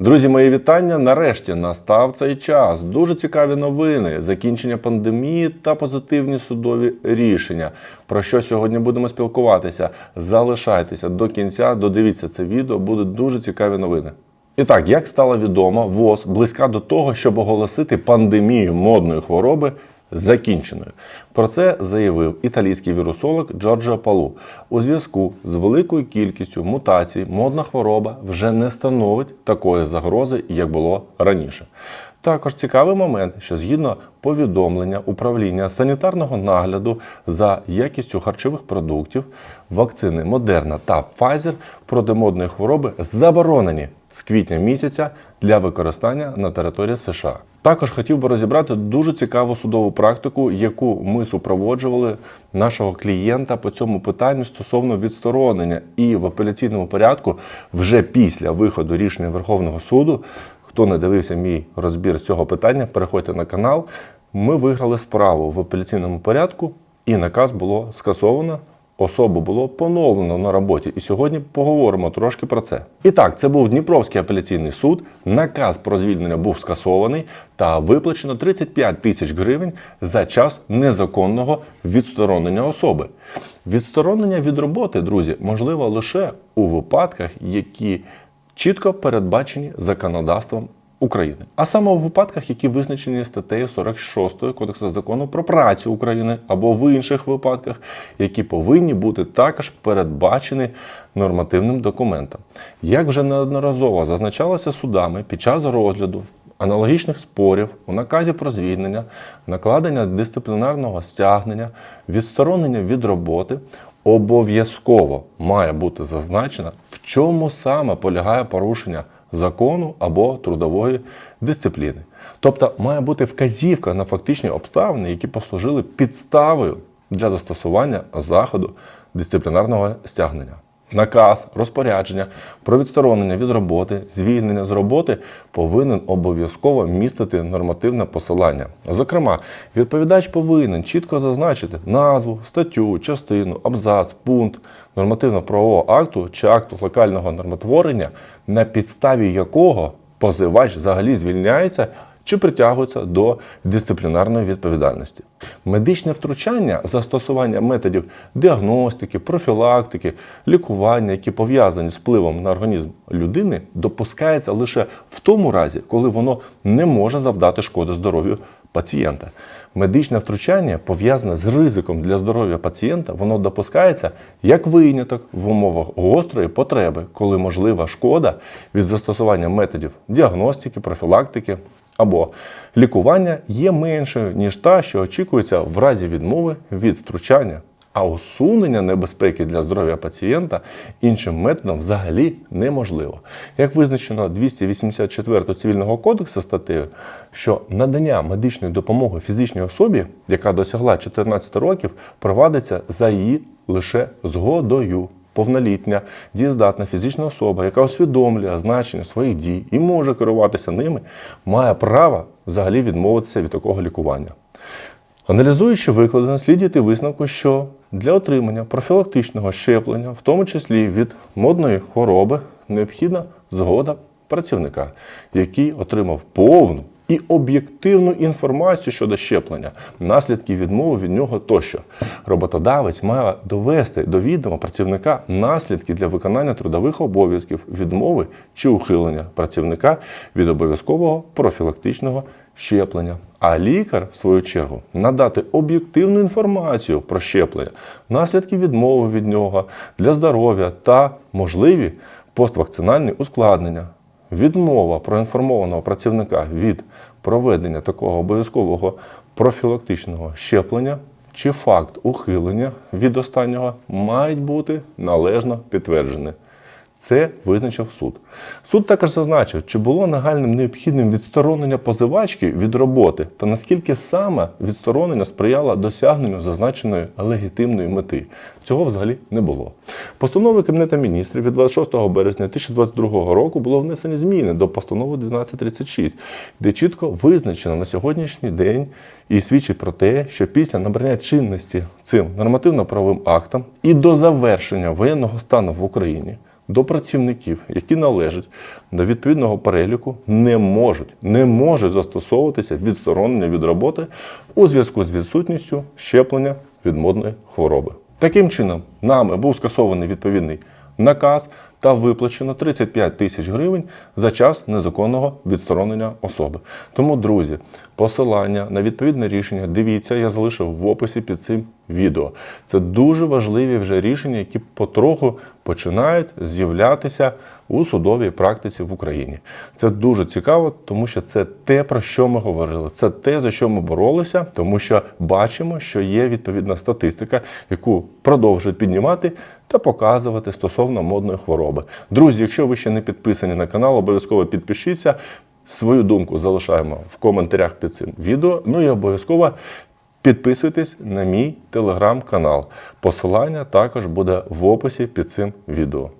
Друзі, мої вітання. Нарешті настав цей час. Дуже цікаві новини, закінчення пандемії та позитивні судові рішення. Про що сьогодні будемо спілкуватися? Залишайтеся до кінця, додивіться це відео, будуть дуже цікаві новини. І так, як стало відомо, ВОЗ близька до того, щоб оголосити пандемію модної хвороби закінченою. Про це заявив італійський вірусолог Джорджо Палу. У зв'язку з великою кількістю мутацій модна хвороба вже не становить такої загрози, як було раніше. Також цікавий момент, що згідно повідомлення управління санітарного нагляду за якістю харчових продуктів, вакцини Модерна та Pfizer проти модної хвороби заборонені з квітня місяця для використання на території США. Також хотів би розібрати дуже цікаву судову практику, яку ми супроводжували нашого клієнта по цьому питанню стосовно відсторонення. І в апеляційному порядку, вже після виходу рішення Верховного суду, хто не дивився мій розбір з цього питання, переходьте на канал. Ми виграли справу в апеляційному порядку, і наказ було скасовано. Особу було поновлено на роботі, і сьогодні поговоримо трошки про це. І так, це був Дніпровський апеляційний суд. Наказ про звільнення був скасований та виплачено 35 тисяч гривень за час незаконного відсторонення особи. Відсторонення від роботи, друзі, можливо лише у випадках, які чітко передбачені законодавством України, а саме у випадках, які визначені статтею 46 Кодексу закону про працю України, або в інших випадках, які повинні бути також передбачені нормативним документом. Як вже неодноразово зазначалося судами під час розгляду аналогічних спорів у наказі про звільнення, накладення дисциплінарного стягнення, відсторонення від роботи. Обов'язково має бути зазначено, в чому саме полягає порушення закону або трудової дисципліни. Тобто має бути вказівка на фактичні обставини, які послужили підставою для застосування заходу дисциплінарного стягнення. Наказ, розпорядження про відсторонення від роботи, звільнення з роботи повинен обов'язково містити нормативне посилання. Зокрема, відповідач повинен чітко зазначити назву, статтю, частину, абзац, пункт нормативно-правового акту чи акту локального нормотворення, на підставі якого позивач взагалі звільняється чи притягується до дисциплінарної відповідальності. Медичне втручання, застосування методів діагностики, профілактики, лікування, які пов'язані з впливом на організм людини, допускається лише в тому разі, коли воно не може завдати шкоди здоров'ю пацієнта. Медичне втручання пов'язане з ризиком для здоров'я пацієнта, воно допускається як виняток в умовах гострої потреби, коли можлива шкода від застосування методів діагностики, профілактики або лікування є меншою, ніж та, що очікується в разі відмови від втручання. А усунення небезпеки для здоров'я пацієнта іншим методом взагалі неможливо. Як визначено 284 цивільного кодексу статтею, що надання медичної допомоги фізичній особі, яка досягла 14 років, провадиться за її лише згодою. Повнолітня, дієздатна фізична особа, яка усвідомлює значення своїх дій і може керуватися ними, має право взагалі відмовитися від такого лікування. Аналізуючи викладене, слід дійти висновку, що для отримання профілактичного щеплення, в тому числі від модної хвороби, необхідна згода працівника, який отримав повну і об'єктивну інформацію щодо щеплення, наслідки відмови від нього тощо. Роботодавець має довести до відома працівника наслідки для виконання трудових обов'язків, відмови чи ухилення працівника від обов'язкового профілактичного щеплення. А лікар, в свою чергу, надати об'єктивну інформацію про щеплення, наслідки відмови від нього для здоров'я та можливі поствакцинальні ускладнення. Відмова проінформованого працівника від проведення такого обов'язкового профілактичного щеплення чи факт ухилення від останнього мають бути належно підтверджені. Це визначив суд. Суд також зазначив, чи було нагальним необхідним відсторонення позивачки від роботи та наскільки саме відсторонення сприяло досягненню зазначеної легітимної мети. Цього взагалі не було. Постанови Кабінету міністрів від 26 березня 2022 року було внесені зміни до постанови 1236, де чітко визначено на сьогоднішній день і свідчить про те, що після набрання чинності цим нормативно-правовим актом і до завершення воєнного стану в Україні до працівників, які належать до відповідного переліку, не можуть, не може застосовуватися відсторонення від роботи у зв'язку з відсутністю щеплення від модної хвороби. Таким чином, нами був скасований відповідний наказ та виплачено 35 тисяч гривень за час незаконного відсторонення особи. Тому, друзі, посилання на відповідне рішення дивіться, я залишив в описі під цим відео. Це дуже важливі вже рішення, які потроху починають з'являтися у судовій практиці в Україні. Це дуже цікаво, тому що це те, про що ми говорили. Це те, за що ми боролися, тому що бачимо, що є відповідна статистика, яку продовжують піднімати та показувати стосовно модної хвороби. Друзі, якщо ви ще не підписані на канал, обов'язково підпишіться. Свою думку залишаємо в коментарях під цим відео. Ну і обов'язково підписуйтесь на мій телеграм-канал. Посилання також буде в описі під цим відео.